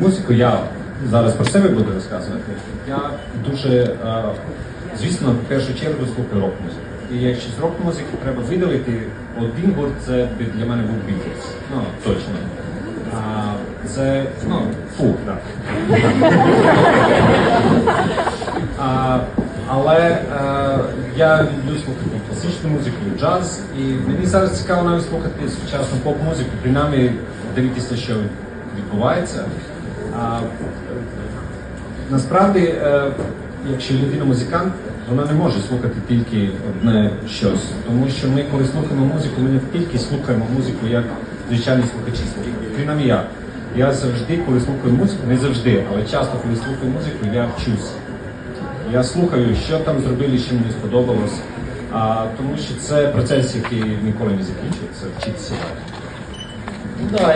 музику я зараз про себе буду розказувати. Я дуже, е, звісно, в першу чергу слухаю рок-музику. І якщо з рок-музики треба видалити один гурт, це для мене був Beatles. Ну, точно. А, це, ну, фу, так. Але е, я люблю слухати класичну музику, джаз, і мені зараз цікаво навіть слухати сучасну поп-музику, принаймні дивитися, що відбувається. А, насправді, е, якщо людина музикант, вона не може слухати тільки одне щось. Тому що ми, коли слухаємо музику, ми не тільки слухаємо музику, як звичайні слухачі. Принаймні я. Я завжди, коли слухаю музику, не завжди, але часто, коли слухаю музику, я вчусь. Я слухаю, що там зробили, що мені сподобалось. А, тому що це процес, який ніколи не закінчується, вчитися. Ну да,